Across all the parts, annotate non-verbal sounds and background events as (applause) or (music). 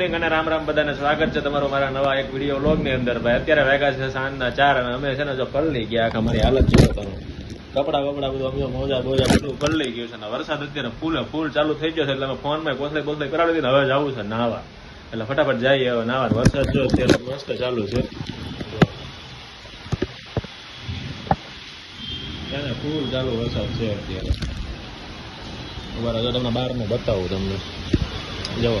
Morning અને રામ રામ બધાને સ્વાગત છે તમારો મારા નવા એક વીડિયો વ્લોગની અંદર. ભાઈ, અત્યારે વાગ્યા છે સાંજના ચાર અને અમે છે ને જો પલળી ગયા, આખા મારી હાલત છે કરો કપડા બપડા બધું અમે મોજા બોજા બધું પલળી ગયું છે ને વરસાદ અત્યારે ફૂલે ફૂલ ચાલુ થઈ ગયો છે એટલે અમે ફોનમાં કોસલાઈ કોસલાઈ કરાવી દીધી હવે જવું છે નાવા. એટલે ફટાફટ જઈએ હવે નાવા વરસાદ જો અત્યારે મસ્ત ચાલુ છે. ફૂલ ચાલુ વરસાદ છે અત્યારે. તમને બાર બહારનું બતાવું તમને. જવો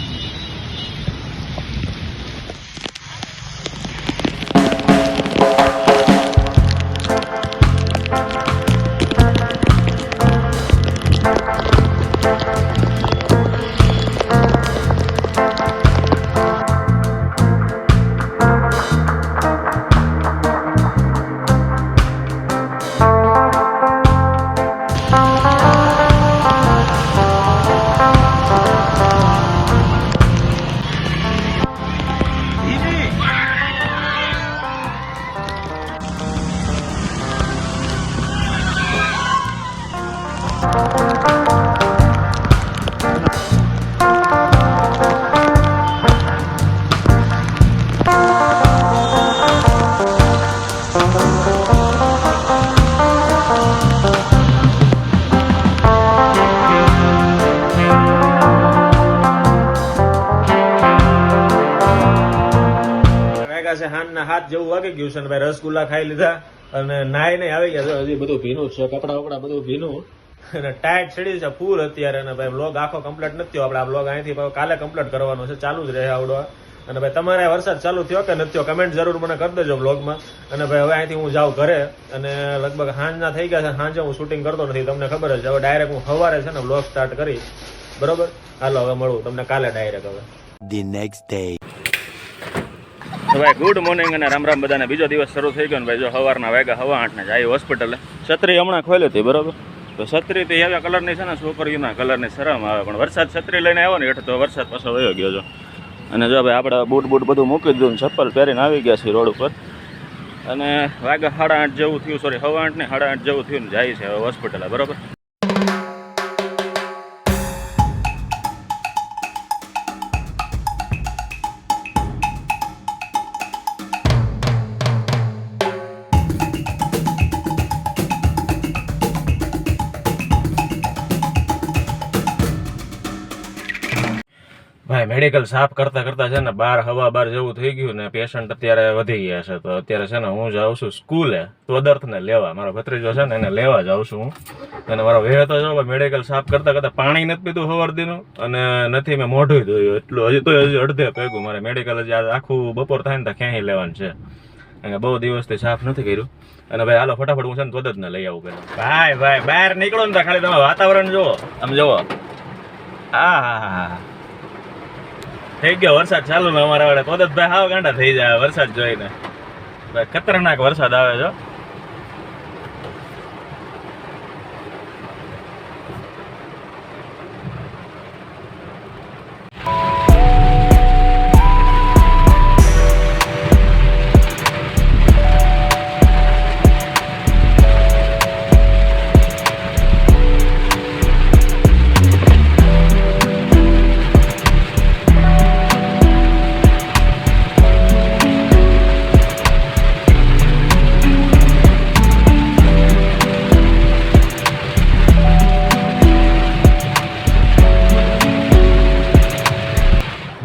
હાનના હાથ જેવું વાગી ગયું છે ને ભાઈ રસગુલ્લા ખાઈ લીધા અને નાઈ નહીં આવી ગયા હજી બધું ભીનું છે, કપડા વપડા બધું ભીનું. અને ટાઈટ ચડી છે, ફૂલ અત્યારે ભાઈ બ્લોગ આખો કમ્પ્લીટ નથી થયો. આપણે આ બ્લોગ અહીંથી કાલે કમ્પ્લીટ કરવાનો છે, ચાલુ જ રહે આવડો. અને ભાઈ તમારે વરસાદ ચાલુ થયો કે નથી થયો? કમેન્ટ જરૂર મને કરી દેજો બ્લોગમાં અને ભાઈ હવે અહીંથી હું જાઉં ઘરે અને લગભગ સાંજના થઈ ગયા છે. સાંજે હું શૂટિંગ કરતો નથી તમને ખબર જ છે. હવે ડાયરેક્ટ હું સવારે છે ને બ્લોગ સ્ટાર્ટ કરી. બરોબર? હાલો હવે મળું તમને કાલે ડાયરેક્ટ હવે. ધી નેક્સ્ટ ડે ભાઈ ગુડ મોર્નિંગ અને રામ રામ બધાને. બીજો દિવસ શરૂ થઈ ગયો ને ભાઈ જો સવારના વાગ્યા હવા આઠને જાય હોસ્પિટલે છત્રી હમણાં ખોલી હતી બરોબર? તો છત્રી તો એવા કલરની છે ને છોકરીઓના કલરની શરમ આવે. પણ વરસાદ છત્રી લઈને આવ્યો ને એટલે તો વરસાદ પાછો વયો ગયો જો. અને જો ભાઈ આપણે બૂટ બૂટ બધું મૂકી દીધું ચપ્પલ પહેરીને આવી ગયા છીએ રોડ ઉપર. અને વાગે સાડા આઠ જેવું થયું સોરી સવા આઠ ને સાડા આઠ જેવું થયું ને જાય છે હવે હોસ્પિટલે બરોબર? મેડિકલ સાફ કરતા કરતા છે ને બાર, હવા બાર જેવું થઈ ગયું ને પેશન્ટ અત્યારે વધી ગયા છે. તો અત્યારે છે ને હું જાઉં છું સ્કૂલે તોદર્થ ને લેવા. મારો ભત્રીજો છે ને એને લેવા જાઉં છું હું. અને મારો વેહ તો જો મેડિકલ સાફ કરતા કરતા પાણી નથી પીધું હવારદીનું અને નથી મેં મોઢું ધોયું. એટલું હજી તો હજી અડધે પેગું મારે મેડિકલ આજ આખું બપોર થાય ને તો ક્યાંય લેવાનું છે. અને બહુ દિવસથી સાફ નથી કર્યું. અને ભાઈ, હાલો, ફટાફટ હું છે ને તોદત ને લઈ આવું પેલા. ભાઈ ભાઈ, બહાર નીકળો ને તો ખાલી તમે વાતાવરણ જુઓ. આમ જુઓ. આ હા હા હા થઈ ગયો વરસાદ ચાલુ ને અમારા વાળા કોદત ભાઈ હાવ ગાંડા થઈ જાય વરસાદ જોઈને. ખતરનાક વરસાદ આવે છે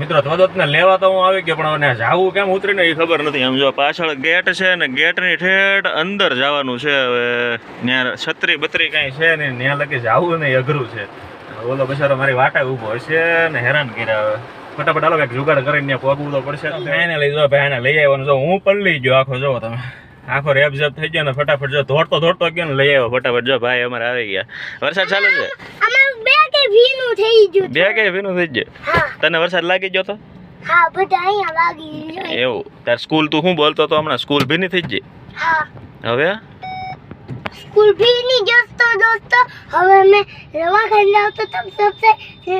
મિત્રો ધોધોત ને લેવા તો હું આવી ગયો પણ હવે જાવું કેમ ઉતરીને? એ ખબર નથી. આમ જો પાછળ ગેટ છે ને ગેટની ઠેઠ અંદર જવાનું છે. હવે ત્યાં છત્રી બત્રી કાંઈ છે નહીં ત્યાં લગી જાવું નહીં અઘરું છે. ઓલો બચારો મારી વાટે ઊભો હશે ને હેરાન કર્યા હવે. ફટાફટ હાલો કંઈક જુગાડ કરીને ત્યાં પગવું તો પડશે. એને લઈ જો ભાઈ એને લઈ આવવાનું જો હું પલળી ગયો આખો જો તમે. આખો રેબ જેબ થઈ ગયો ને ફટાફટ જો દોડતો દોડતો ગયો ને લઈ આવ્યો ફટાફટ. જો ભાઈ અમારે આવી ગયા. વરસાદ ચાલુ છે? બે કે ભીનું થઈ ગયું બે કે ભીનું થઈ ગયું? તને વરસાદ લાગી ગયો તો? હા બધા અહીંયા લાગી ગયો. એવું. તાર સ્કૂલ તું શું બોલતો તો હમણાં? સ્કૂલ ભીની થઈ ગઈ? હા. હવે? સ્કૂલ ભીની દોસ્તો દોસ્તો હવે અમે રવા ખાઈ લાવતો તમ સબસે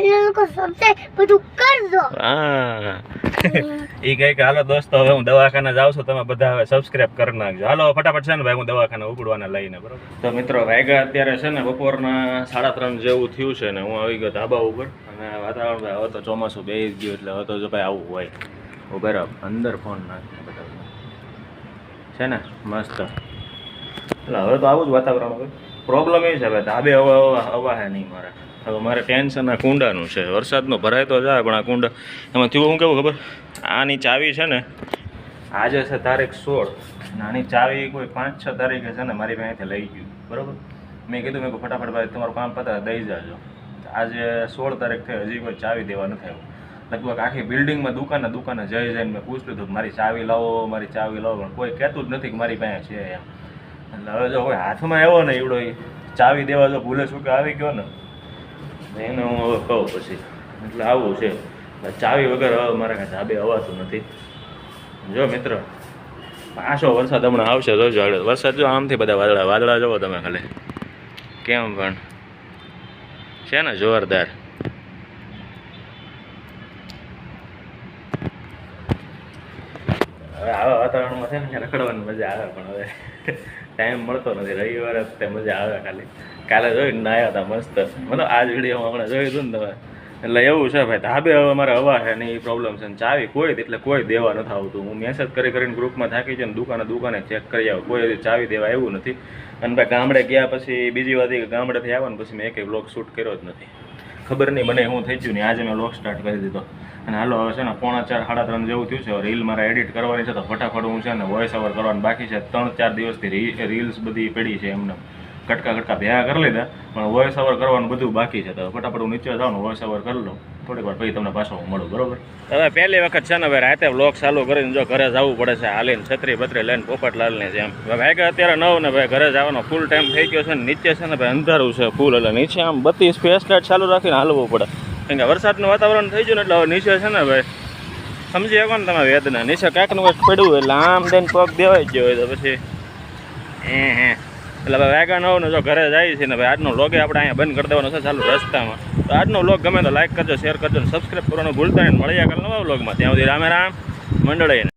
લોકો સબસે બધું કરજો. હા. (laughs) ઈ કહે કે, હાલો દોસ્તો, હવે હું દવાખાને જાઉં છું, તમે બધા હવે સબસ્ક્રાઇબ કરી નાખજો. હાલો, ફટાફટ છે ને ભાઈ, હું દવાખાને ઉપડવાને લઈને, બરોબર? તો મિત્રો વાગ્યા અત્યારે છે ને બપોરના સાડા ત્રણ જેવું થયું છે ને, હું આવી ગયો ધાબા ઉપર. અને વાતાવરણ હવે તો ચોમાસું બેસી ગયું એટલે હવે તો જો ભાઈ આવું હોય. હું બરાબર અંદર ફોન નાખીને બધા છે ને? મસ્ત. એટલે હવે તો આવું જ વાતાવરણ હવે. પ્રોબ્લેમ એ છે ભાઈ ધાબે હવે હવા હે નહીં મારે. હવે મારે ટેન્શન આ કુંડાનું છે. વરસાદનો ભરાય તો જાય, પણ આ કુંડા એમાં થયું હું કેવું ખબર? આની ચાવી છે ને, આજે છે તારીખ સોળ નાની ચાવી કોઈ પાંચ છ તારીખે છે ને મારી પાસેથી લઈ ગયું. બરાબર? મેં કીધું, મેં ફટાફટ ભાઈ, તમારું કામ પતા દઈ જાજો. આજે સોળ તારીખ થઈ, હજી કોઈ ચાવી દેવા નથી આવ્યું. લગભગ આખી બિલ્ડિંગમાં દુકાને દુકાને જઈ જઈને મેં પૂછ્યું હતું મારી ચાવી લાવો, મારી ચાવી લાવો, પણ કોઈ કહેતું જ નથી કે મારી પાસે છે એમ. એટલે હવે જો કોઈ હાથમાં આવ્યો ને એવડો ચાવી દેવા જો ભૂલે શું કે આવી ગયો ને? એને હું હવે કહું પછી. એટલે આવું છે. ચાવી વગર હવે મારે કાંઈ ધાબે અવાતું નથી. જો મિત્ર, પાછો વરસાદ હમણાં આવશે જોજો આગળ વરસાદ જો આમથી બધા વાદળા વાદળા જોવો તમે ખાલી. કેમ પણ? છે ને જોરદાર. હવે આવા વાતાવરણમાં છે ને, રખડવાની મજા આવે પણ હવે. (laughs) ટાઈમ મળતો નથી. રવિવારે તે મજા આવે ખાલી. કાલે જોઈને નાયા હતા મસ્ત. મતલબ આ જ હમણાં જોયું હતું ને તમે. એટલે એવું છે ભાઈ, ધાબે હવે અમારે હવા છે ને એ પ્રોબ્લેમ છે. ને ચાવી કોઈ એટલે કોઈ દેવા નથી આવતું. હું મેસેજ કરી કરીને ગ્રુપમાં થાકી છે ને દુકાને દુકાને ચેક કરી આવું. કોઈ ચાવી દેવા એવું નથી. અને ભાઈ ગામડે ગયા પછી, બીજી વાત કે ગામડેથી આવ્યા ને પછી મેં એક બ્લોગ શૂટ કર્યો જ નથી. ખબર નહીં, મને હું થઈ ગયું ને આજે મેં લોક સ્ટાર્ટ કરી દીધો. અને હાલો, હવે છે ને પોણા ચાર, સાડા ત્રણ જેવું થયું છે. રીલ મારે એડિટ કરવાની છે, તો ફટાફટ હું છે ને વોઇસ ઓવર કરવાનું બાકી છે. ત્રણ, ચાર દિવસથી રીલ્સ બધી પડી છે એમને. કટકા કટકા ભેગા કરી લીધા, પણ વોઇસ ઓવર કરવાનું બધું બાકી છે. તો ફટાફટ હું નીચે જાઉં ને વોઇસ ઓવર કરી લઉં. થોડીક વાર પછી તમને પાછો હું મળું, બરોબર? હવે પહેલી વખત છે ને ભાઈ, રાતે બ્લોક ચાલુ કરીને જો ઘરે જવું પડે છે, હાલીને છત્રી બત્રી લઈને પોપટલાલને જેમ. ભાઈ અત્યારે નવ ને ભાઈ, ઘરે જવાનો ફૂલ ટાઈમ થઈ ગયો છે ને, નીચે છે ને ભાઈ, અંધારું છે ફૂલ એટલે નીચે આમ બધી સ્પેસ લાઇટ ચાલુ રાખીને હાલવું પડે. કેમ કે વરસાદનું વાતાવરણ થઈ ગયું ને, એટલે હવે નીચે છે ને ભાઈ, સમજી શકો ને તમે વેદના. નીચે કાંઈકનું કંઈક પડ્યું એટલે આમ દઈને પગ દેવાઈ ગયો હોય તો પછી. હે હે. એટલે ભાઈ વાગ્યા નવ ને જો ઘરે જાય છે ને ભાઈ, આજનો લોગે આપણે અહીંયા બંધ કરી દેવાનો છે ચાલુ રસ્તામાં. તો આજનો લોગ ગમે તો લાઈક કરજો શેર કરજો સબસ્ક્રાઈબ કરવાનું ભૂલતા નહીં. મળ્યા કાલે નવા લોગમાં ત્યાં સુધી રામે રામ મંડળીને